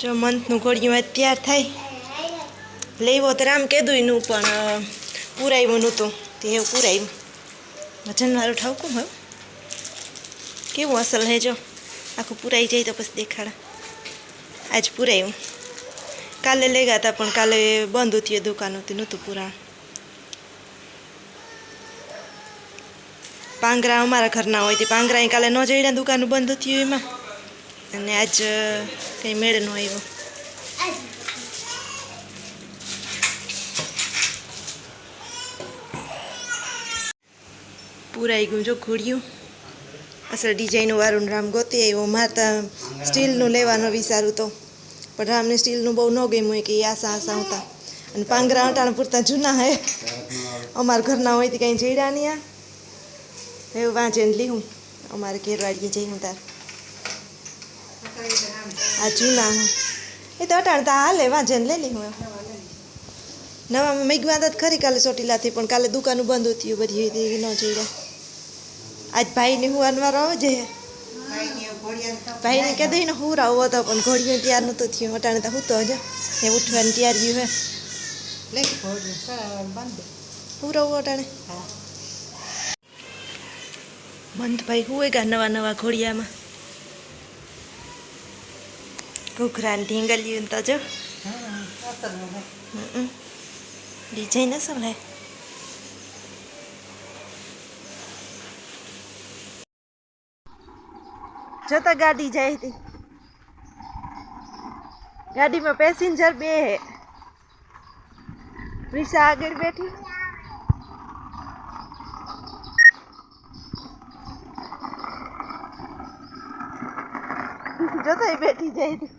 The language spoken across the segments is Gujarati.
જો મંથનું ઘોડિયું તૈયાર થાય. લેવો તો રામ કીધું પણ પૂરાયું નહોતું. તે એવું પૂરાયું વજનવાળું ઠાવકું હવે કેવું અસલ હે જો? આખું પૂરાઈ જાય તો પછી દેખાડા. આજ પૂરાયું કાલે લઈ ગયા હતા પણ કાલે બંધ હતી દુકાન હતી નહોતું પુરાણ. પાંગરા અમારા ઘરના હોય, તે પાંગરા કાલે ન જઈને દુકાન બંધ થયું એમાં. અને આજ કંઈ મેળ ન આવ્યો. પૂરાઈ ગયું જો ઘોડિયું. અસલ ડિઝાઇનનું વાળું રામ ગોતી આવ્યો. માતા સ્ટીલનું લેવાનો વિચારું તો. પણ રામને સ્ટીલનું બહુ ન ગમ્યું કે આસા આશા હતા. અને પાંગરા અટાણ પૂરતા જૂના હે. અમારા ઘરના હોય તો કંઈ જઈડા નહીં આ. એવું વાંચે લીધું અમારે ઘેરવાડીએ જઈ હું તાર. આ જૂના એ તો અટાણ તા હાલે વાંચે ને લઈ લીધું એમ. નવા મેઘમાં હતા ખરી કાલે ચોટીલાથી પણ કાલે દુકાનું બંધ થયું બધી હતી ન જઈડા આજ ભાઈને હું અનવાર આવો છે ભાઈને કહે દઈને હું આવો હતો પણ ઘોડીઓ તૈયાર નહોતો થયો. અટાણે તો હું તો હજો એ ઉઠવાની તૈયારી હે. હું રહું અટાણે? મંતભાઈ હું ગા નવા નવા ઘોડિયામાં. ઘૂઘરા ને ઢીંગલિયું તો જો હમ. ડિઝાઇન અસલ હે જોતા ગાડી જાય હતી ગાડીમાં પેસેન્જર બે હે પ્રિશા આગળ બેઠી જોતા બેઠી જાય હતી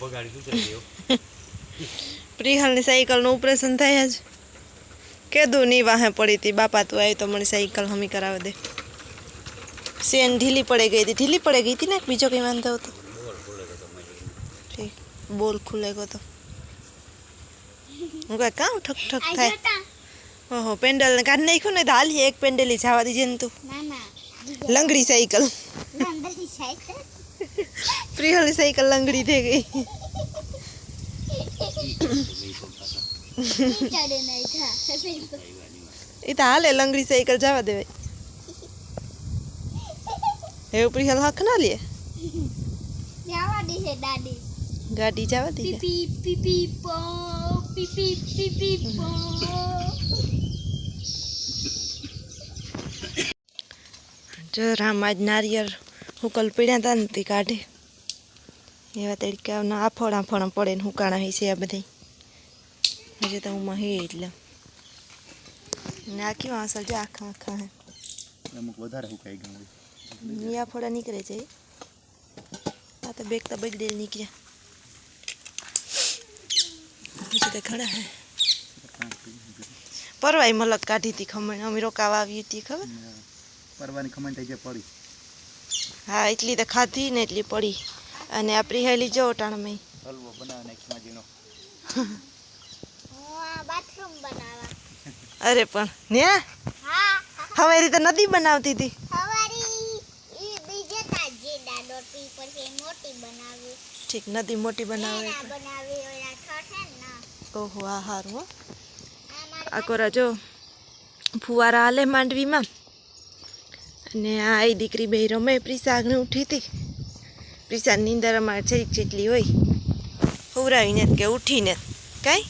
બહુ બગાડી ગુજરી ગયો પ્રિહાલની સાયકલનું ઓપરેશન થાય જ કીધું નહીં વાહે પડી હતી બાપા તું આવી તો મને સાયકલ હમી કરાવી દે સેન ઢીલી પડી ગઈ હતી ઢીલી પડી ગઈ હતી ને બીજો કંઈ વાંધો હતો ઠીક બોલ ખુલે ગયો તો હું કહે કાં ઠક ઠક થાય ઓહો પેન્ડલ ને કાઢી નાખ્યું ને તો હાલી એક પેન્ડલી જવા દીજે ને તું લંગડી સાયકલ પ્રિહલની સાયકલ લંગડી થઈ ગઈ એ તો હાલે લંગડી સાયકલ જવા દેવાય એવું પ્રિહલ હક ના લે ગાડી જવા દે જો રામ આજ નારિયેળ હુકલ પીડ્યા હતા ને તે કાઢે એવા તડકા આફોડ આફોડ પડે ને હુકાણા હોય છે આ બધા હજી તો હું મહી એટલે ને આ કેવા અસલ છે આખા આખા હે અમુક વધારે હુકાઈ ગયું હોય નિયા ફોડા નીકળે છે આ તો બેગ તો બગડેલ નીકળ્યા હજી તો ઘણા હે પરવાઈ મલક કાઢી હતી ખમણ અમે રોકાવા આવી હતી ખબર પરવાની ખમણ થઈ જાય પડી હા એટલી તો ખાધી ને એટલી પડી અને આ પ્રિહેલી જો ટાણમાં હલવો બનાવે નાખી માજીનો. બાથરૂમ બનાવા અરે પણ ને? હા. હવે રીતે નદી બનાવતી હતી. ઠીક નદી મોટી બનાવે ઓહો આ સારું આ કોરા જો ફુવારા હાલે માંડવીમાં. અને આ દીકરી બે રમે પ્રીસા આગળ ઉઠી હતી. પ્રીસા નીંદર અમારે છેક જેટલી હોય હુવરાવીને જ કે ઉઠીને જ. કાંઈ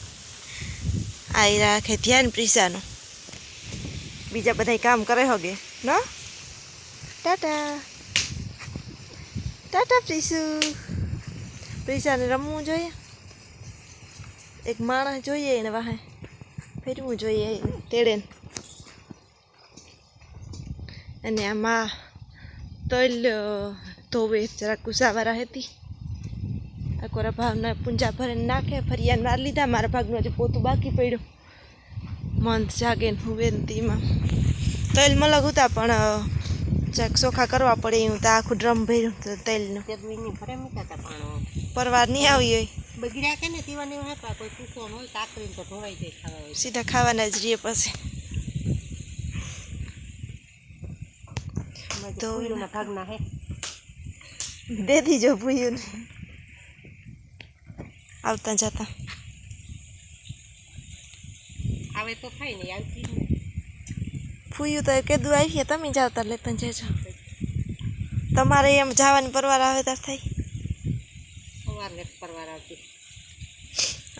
આ ઈ રાખે ધ્યાન પ્રીસાનું બીજા બધા કામ કરે હોગે ન ટાટા ટાટા પ્રીસુ પ્રીસાને રમવું જોઈએ એક માણસ જોઈએ એને વાહે ફેરવું જોઈએ તેડે અને આમાં તલ ધોવે જરાક કુસાવાળા હતી આ કોરા ભાવના પૂંજા ભરીને નાખે ફરિયાદ માર લીધા મારા ભાગનું હજુ પોતું બાકી પડ્યું. મંત જાગે ને હુવે ને તેમાં તલ મલગ હતા પણ ચેક ચોખા કરવા પડે એવું તો આખું ડ્રમ ભર્યું તેલનું. પરવાર નહીં આવી હોય. બગડ્યા કે ને તેવાની હતા કોઈ ચૂસો ન હોય કાકરીને તો ઢોળાઈ જાય ખાવા સીધા ખાવાના જ રહીએ પછી. તો ભાગના હે. દે દીજો ભૂયું આવતા જતા. આવે તો થાય નહીં આવતી ફૂયું તો કીધું આવીએ તમે જાઓ તાર લેતા જજો. તમારે એમ જવાની પરવાર આવે તાર થાય. સવારને પરવાર આવતી.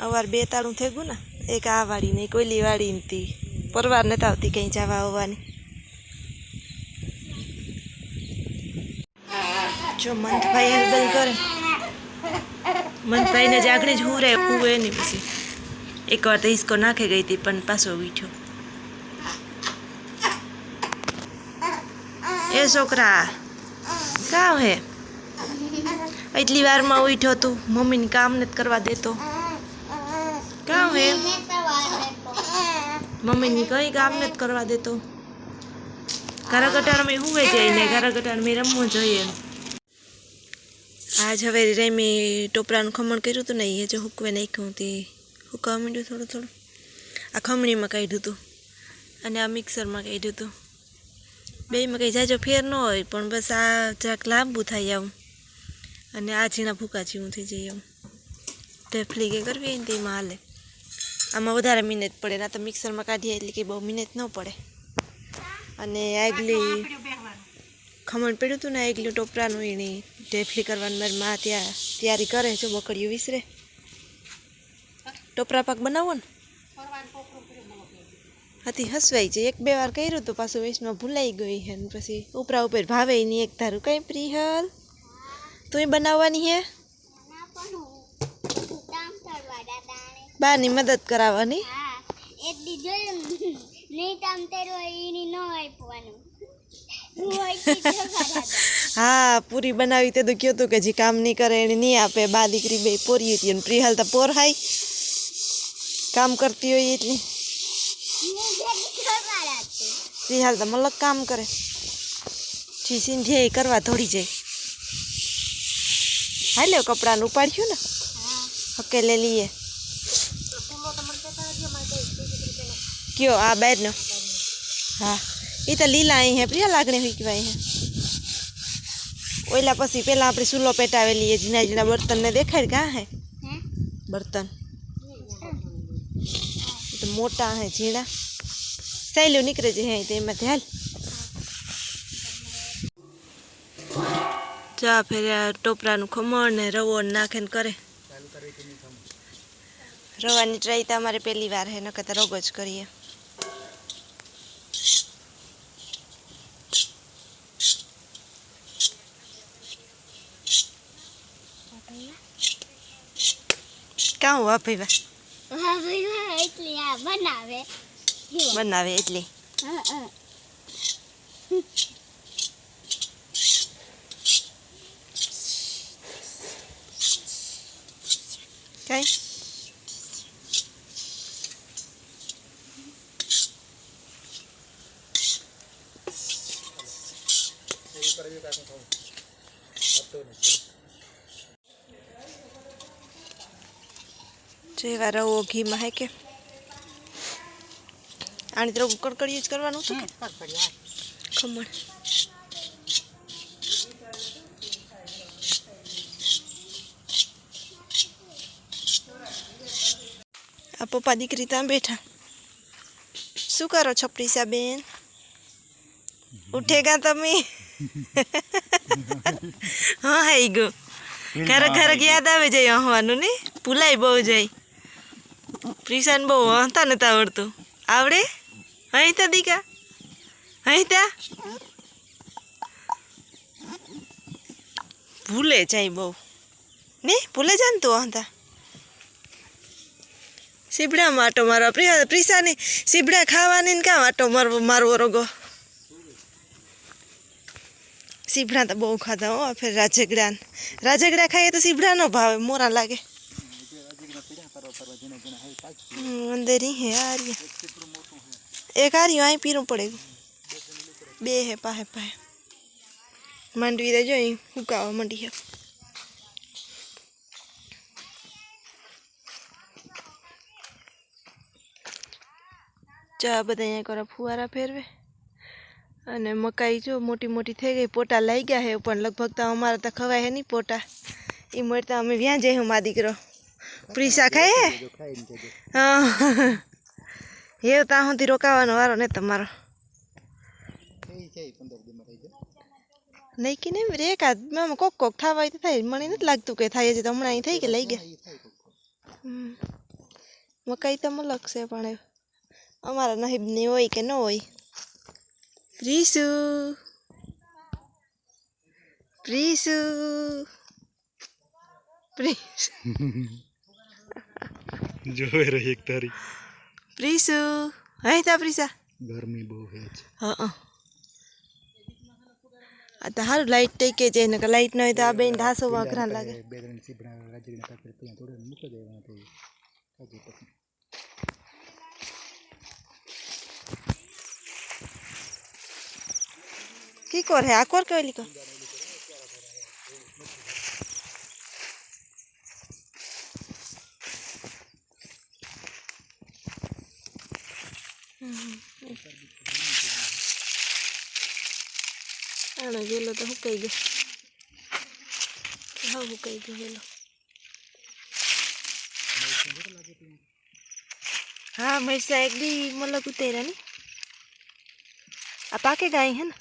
અવાર બે તાળું થઈ ગયું ને એક આ વાળી ને એક ઓલી વાળી ને તી પરવાર નથી આવતી કંઈ જવા આવવાની. જો મંથભાઈ બંધ કરે. મંથભાઈને જ હું જ હું એ નહીં પછી. એકવાર તો હિસકો નાખી ગઈ હતી, પણ પાછો વીઠ્યો એ છોકરા કાં હે? એટલી વારમાં ઉઠ્યો તું, મમ્મીને કામ નથી કરવા દેતો. કાં હે? મેં મમ્મીની કઈ કામ નથી કરવા દેતો. ઘરા ગટારમાં હુવે જાય ને ઘરા મેં રમવું જોઈએ. આજ હવે રેમી ટોપરાનું ખમણ કર્યું હતું ને એ જો હુકવે નાખ્યું તે. હુકવા માંડ્યું થોડું થોડું. આ ખમણીમાં કાઢ્યું હતું. અને આ મિક્સરમાં કાઢ્યું હતું. બેમાં કંઈ જાજો ફેર ન હોય પણ બસ આ જરાક લાંબુ થાય આવું. અને આ ઝીણા ભૂકા જેવું થઈ જાય આવું. ઢેફલી કે કરવી હોય ને તેમાં હાલે. આમાં વધારે મિનિટ પડે ના તો મિક્સરમાં કાઢીએ એટલે કે બહુ મિનિટ ન પડે. અને આગલી ખમણ પડ્યું હતું ને આગલું ટોપરાનું એની ઢેફલી કરવાની મારી માં ત્યાં તૈયારી કરે છે બકડીયું વિસરે. ટોપરા પાક બનાવો ને. હતી હસવાઈ છે એક બે વાર કર્યું તો પાછું વેસ્ટમાં ભૂલાઈ ગઈ હે ને પછી ઉપરા ઉપર ભાવે નહીં એક ધારું. કઈ પ્રિહલ તું બનાવવાની હે? ના કામ બાની મદદ કરાવવાની? નહીં તામ તેરો એની ન આપવાનું હું હા, પૂરી બનાવી તે તો કહ્યું હતું કે જે કામ નહીં કરે એને નહીં આપે. બા દીકરી બે પોરી હતી અને પ્રિહાલ તો પોર હાય. કામ કરતી હોય એટલી. હું પ્રિહાલ તો મલક કામ કરે. જી જે કરવા થોડી જાય. હાલ્યો કપડાનું ઉપાડ્યું ને? ઓકે લે લઈએ કયો, આ બેરનો હા. એ તો લીલા અહીં હે પ્રિયા લાગણી હોય કહેવાય હે. ઓઈલા પછી પેલા આપણે ચૂલો પેટાવેલી એ ઝીણા ઝીણા બર્તનને દેખાય કા હે? હે? બર્તન. તો મોટા હે ઝીણા. સહેલું નીકળે છે હે તો એમાંથી હાલ ચા ફેર્યા ટોપરાનું ખમણ ને રવો ને નાખે ને કરે રવાની ટ્રાય તો અમારે પહેલી વાર હે નકર તો રોગ જ કરીએ. કાં હું ભાઈ હા એટલી આ બનાવે બનાવે એટલી. હા હા. કાંઈ? જેવા રવો ઘીમાં હે કે આની તરફ કડકડિયું જ કરવાનું હતું હમ, કડકડી, હા. ખમણ આ પપ્પા દીકરી ત્યાં બેઠા શું કરો છો પ્રીસા બેન ઉઠેગા તમે હા હાઈ ગયો ક્યારેક ક્યારેક યાદ આવે જાય હવાનું ને ભૂલાય બહુ જાય પ્રિશાન બહુ હંતા નતા આવડતું. આવડે? અહીં દીકા? અહીં ભૂલે જાય બહુ. ને? ભૂલે જાય ને તું વાંધા સીબડા માટો મારવા. પ્રિસાની સીબડા ખાવાની ને ક્યાં માટો મારવો મારવો રોગો? સીબડા તો બહુ ખાધા, હો ફેર રાજગડા રાજગડા ખાઈએ તો સીબડા નો ભાવે, મોરા લાગે. હમ, અંદર ही है आ रही है एक आ रही અહીં પીરું પડે બે હે પાહે પાહે માંડવી તો જોઈ હુકાવા માંડી છે ચા બધા અહીંયા કરે ફુવારા ફેરવે અને મકાઈ જો મોટી મોટી થઈ ગઈ પોટા લઈ ગયા હે પણ લગભગ તો અમારે તો ખવાય હે નહીં પોટા એ મળતા અમે વ્યાં જઈ હું મા દીકરો પ્રીસા ખાય? હે. ત્યાં સુધી રોકાવાનો વારો ને તમારો. નહીં કે નહીં રે એકાદ કોક કોક થવા તો થાય. મને નથી લાગતું કે થાય છે તો. હમણાં અહીં થઈ કે લઈ ગયા. મકાઈ તો મલક છે પણ અમારા નહીબની હોય કે ન હોય. પ્રીસુ. પ્રીસુ. પ્રીસ. જોવે રહી એક તારી. પ્રીસુ હે તા પ્રીસા? ગરમી બહુ હે હા. આ તો હારું લાઇટ ટેકે છે ને લાઇટ ન હોય તો આ બેન ધાસો વાઘરા લાગે. બે ત્રણ સીબડા રાજરી ના કાપી ત્યાં થોડે મૂકી દેવાના તો આજે પછી. કી કોર હે? આ કોર કે ઓલી કોર આનો ગેલો તો હુકાઈ ગયો હા હુકાઈ ગયો ગેલો હા મરસા એક દી મલક ઉતેરા ને આ પાકે ગાય હે ને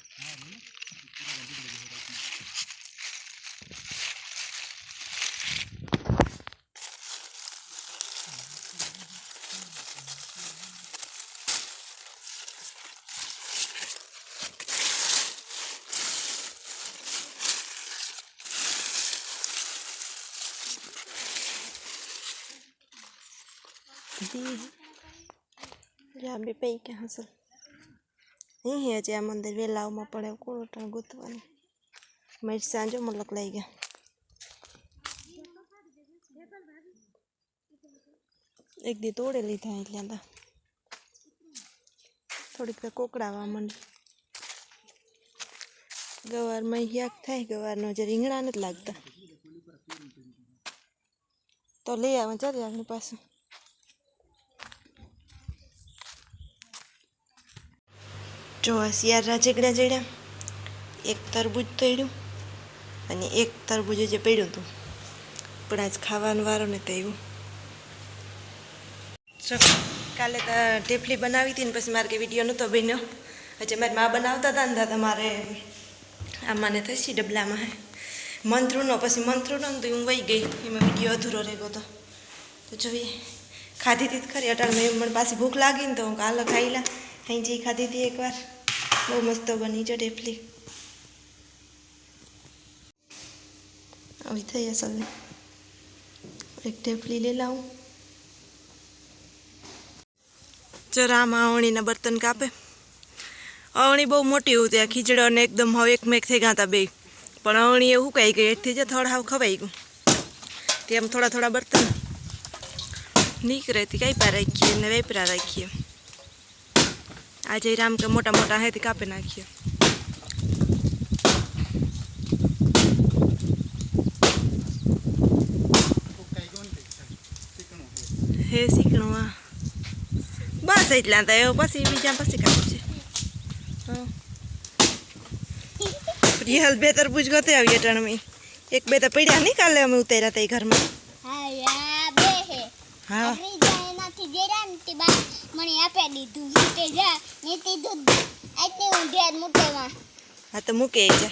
દી જ્યાં બી પૈ કે હસલ અહીં હજી આ મંદિર વેલાઓમાં પડે કોણ ટાણ ગોતવાનું મેં સાંજો મલક લઈ ગયા એક દી તોડે લીધા એટલે હતા થોડીક તો કોકડાવા માંડી ગવારમાં યાક થાય ગવારનો જે રીંગણા નથી લાગતા તો લઈ આવે ચાલે આગળ પાછું જો આ શિયાળ રાજગડા જડ્યા એક તરબૂચ તળ્યું અને એક તરબૂજ જે પડ્યું હતું. પણ આજ ખાવાનું વારો ને તો એવું ચલો કાલે તો ઢેફલી બનાવી હતી ને પછી મારે કે વીડિયો નહોતો બન્યો. હજી મારી મા બનાવતા હતા ને તો તમારે આમાંને થશે ડબલામાં હે. મંત્રુનો, પછી મંત્રુનો ને તો હું વહી ગઈ. એમાં વીડિયો અધૂરો રહી ગયો તો જોઈએ. ખાધી જ ખરી અટાણમાં એમ મને પાછી ભૂખ લાગી ને તો હું કાલે ખાઈ લા. અહીં જઈ ખાધી હતી એકવાર બહુ મસ્ત બની છે ઢેફલી આવી થઈ અસલ એક ઢેફલી લઈ લાવું જરા આમાં અવણીના બર્તન કાપે અવણી બહુ મોટી હોતી આ ખીચડો ને એકદમ હવે એકમેક થઈ ગયા હતા બે પણ અવણી એવું કહી ગઈ એથી જ થોડા હાવ ખવાઈ ગયું તેમ થોડા થોડા બર્તન નીકળે તે કઈ પા રાખીએ ને વેપરા રાખીએ આજે રામ કે મોટા મોટા હેથી કાપી નાખીએ હે શીખણું આ બસ એટલા તો એવું પછી બીજા પછી કાપું છે. હા. રિહલ બે તરબૂજ ગતે આવીએ ટણમી એક બે તો પડ્યા નહીં કાલે અમે ઉતાર્યા હતા ઘરમાં. હા યા બે હે. હા. ત્રીજા એનાથી જેરા ને તે બા મને આપી દીધું. તે જા ને તે દૂધ. આટલી ઊંધિયા મૂટેમાં હા તો મૂકે જા